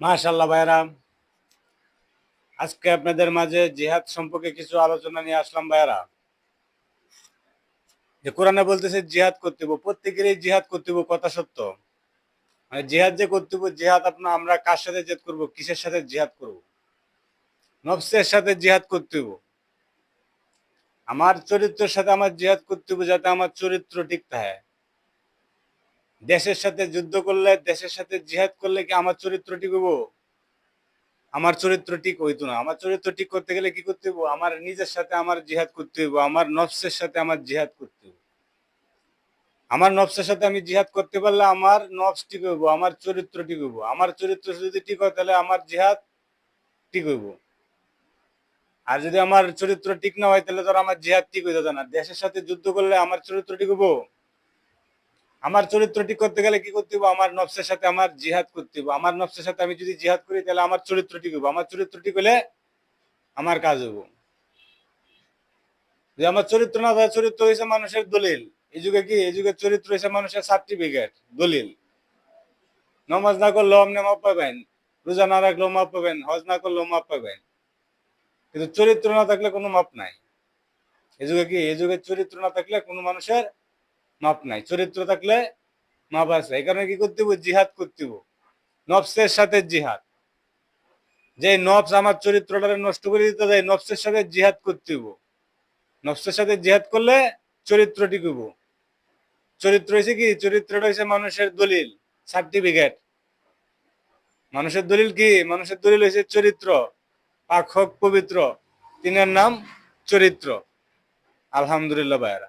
মাশাল্লাহ ভাইরা আজকে আপনাদের মাঝে জিহাদ সম্পর্কে কিছু আলোচনা নিয়ে আসলাম ভাইরা যে কোরআনে বলতেছে, জিহাদ করতে হইব। প্রত্যেকেরই জিহাদ করতে হইব, কথা সত্য। মানে জিহাদ যে করতে হইব, জিহাদ আপনার, আমরা কার সাথে জেদ করব, কিসের সাথে জিহাদ করব? নফসের সাথে জিহাদ করতে হইব। আমার চরিত্রের সাথে আমার জিহাদ করতে হইব, যাতে আমার চরিত্র ঠিক থাকে। দেশের সাথে যুদ্ধ করলে, দেশের সাথে জিহাদ করলে কি আমার চরিত্র হইব? আমার চরিত্র ঠিক হইতো না। আমার চরিত্র ঠিক করতে গেলে কি করতে হইব? আমার নিজের সাথে আমার জিহাদ করতে হইব। আমার নফসের সাথে আমার জিহাদ করতে হইব। আমার নফসের সাথে আমি জিহাদ করতে পারলে আমার নফস ঠিক হইব, আমার চরিত্র ঠিক হইব। আমার চরিত্র যদি ঠিক হয়, তাহলে আমার জিহাদ ঠিক হইব। আর যদি আমার চরিত্র ঠিক না হয়, তাহলে ধর আমার জিহাদ ঠিক হইতে না। দেশের সাথে যুদ্ধ করলে আমার চরিত্র ঠিক হইব? আমার চরিত্র ঠিক করতে গেলে কি করতে হইব? আমার নফসের সাথে আমার জিহাদ করতে হইব। আমার নফসের সাথে আমি যদি জিহাদ করি, তাহলে আমার চরিত্র ঠিক আমার চরিত্র ঠিক হলে আমার কাজ হইব। যে আমার চরিত্র না থাকে চরিত্র হয়েছে মানুষের দলিল। এই যুগে কি? এই যুগে চরিত্র হয়েছে মানুষের সার্টিফিকেট দলিল। নমাজ না করলেও আপনি মাপ পাবেন। রোজা না রাখলেও মাপ পাবেন। হজ না করলেও মাপ পাবেন। কিন্তু চরিত্র না থাকলে কোনো মাপ নাই। এই যুগে কি? এই যুগে চরিত্র না থাকলে কোনো মানুষের মাপ নাই, চরিত্র থাকলে মাপ আছে। এই কারণে কি করতে হইব? জিহাদ করতে হইব। নফসের সাথে জিহাদ। যে নফস আমার চরিত্রটা নষ্ট করে দিতে যায় নফসের সাথে জিহাদ করতে হইব। নফসের সাথে জিহাদ করলে চরিত্র হইব। চরিত্র হয়েছে কি? চরিত্রটা হয়েছে মানুষের দলিল, সার্টিফিকেট। মানুষের দলিল কি? মানুষের দলিল হয়েছে চরিত্র। পাক হোক পবিত্র। তিনের নাম চরিত্র। আলহামদুলিল্লাহ ভাইরা